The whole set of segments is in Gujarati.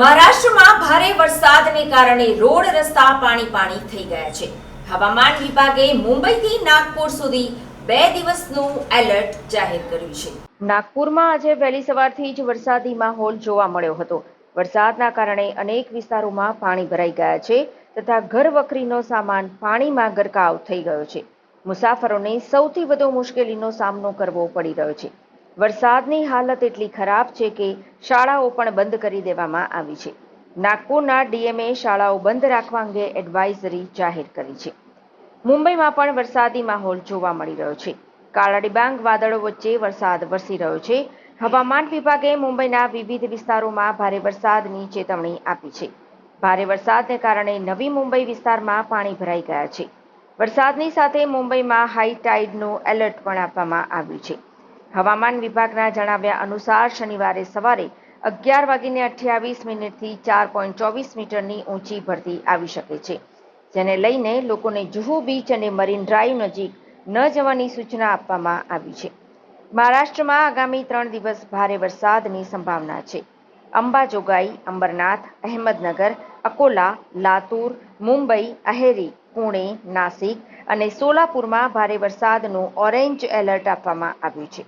મહારાષ્ટ્રમાં ભારે વરસાદને કારણે રોડ રસ્તા પાણી પાણી થઈ ગયા છે. હવામાન વિભાગે મુંબઈથી નાગપુર સુધી બે દિવસનું એલર્ટ જાહેર કર્યું છે. નાગપુરમાં આજે વહેલી સવારથી જ વરસાદી માહોલ જોવા મળ્યો હતો. વરસાદના કારણે અનેક વિસ્તારોમાં પાણી ભરાઈ ગયા છે તથા ઘર વખરીનો સામાન પાણીમાં ગરકાવ થઈ ગયો છે. મુસાફરોને સૌથી વધુ મુશ્કેલીનો સામનો કરવો પડી રહ્યો છે. વરસાદની હાલત એટલી ખરાબ છે કે શાળાઓ પણ બંધ કરી દેવામાં આવી છે. નાગપુરના ડીએમએ શાળાઓ બંધ રાખવા અંગે એડવાઇઝરી જાહેર કરી છે. મુંબઈમાં પણ વરસાદી માહોલ જોવા મળી રહ્યો છે. કાળા ડિબાંગ વાદળો વચ્ચે વરસાદ વરસી રહ્યો છે. હવામાન વિભાગે મુંબઈના વિવિધ વિસ્તારોમાં ભારે વરસાદની ચેતવણી આપી છે. ભારે વરસાદને કારણે નવી મુંબઈ વિસ્તારમાં પાણી ભરાઈ ગયા છે. વરસાદની સાથે મુંબઈમાં હાઈ ટાઈડનું એલર્ટ પણ આપવામાં આવ્યું છે. હવામાન વિભાગના જણાવ્યા અનુસાર શનિવારે સવારે અગિયાર વાગીને અઠ્યાવીસ મિનિટથી ચાર પોઈન્ટ ચોવીસ મીટરની ઊંચી ભરતી આવી શકે છે, જેને લઈને લોકોને જુહુ બીચ અને મરીન ડ્રાઈવ નજીક ન જવાની સૂચના આપવામાં આવી છે. મહારાષ્ટ્રમાં આગામી ત્રણ દિવસ ભારે વરસાદની સંભાવના છે. અંબાજોગાઈ, અંબરનાથ, અહેમદનગર, અકોલા, લાતુર, મુંબઈ, અહેરી, પુણે, નાસિક અને સોલાપુરમાં ભારે વરસાદનું ઓરેન્જ એલર્ટ આપવામાં આવ્યું છે.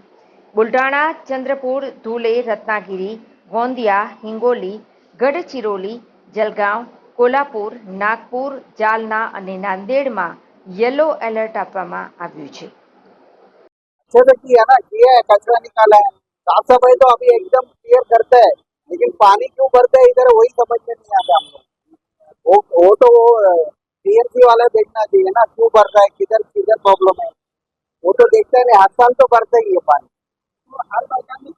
બુલઢાણા ચંદ્રપુર ધુલે રત્નાગિરી ગોંદિયા હિંગોલી ગઢચિરોલી જલગાંવ કોલ્હાપુર નાગપુર જાલના અને નાંદેડમાં યલો એલર્ટ આપવામાં આવ્યું છે अच्छे से किया ना किया है कचरा निकाला है साफ सफाई तो अभी एकदम क्लियर करते हैं लेकिन पानी क्यों भरते हैं इधर वही समझ में नहीं आता हम लोग वो वो तो वो टीएमसी वाला देखना चाहिए ना क्यों भर रहा है किधर किधर प्रॉब्लम है वो तो देखते नहीं हर साल तो भरता ही है पानी तो हर बाजार में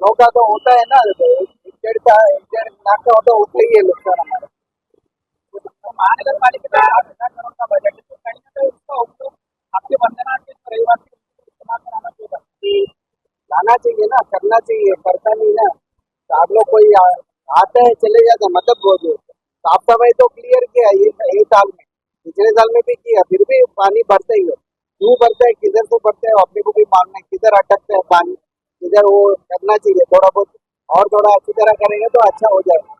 लोग का तो होता है ना एक डेढ़ का एक डेढ़ लाख का होता है उतना ही है नुकसान हमारा तो महानगर पालिका का हजार करोड़ का बजट है तो कहीं ना कहीं उसका उपयोग आपके वंदना के रविवार के इस्तेमाल कराना चाहिए लाना चाहिए ना करना चाहिए करता नहीं ना तो आप लोग कोई आ- आते हैं चले जाते हैं मतलब वो जो साफ सफाई तो क्लियर किया है ये ये साल में पिछले साल में भी किया फिर भी पानी भरता ही है क्यों भरता है किधर से भरता है अपने को भी मालूम है किधर अटकता है पानी किधर वो करना चाहिए थोड़ा बहुत और थोड़ा अच्छी तरह करेंगे तो अच्छा हो जाएगा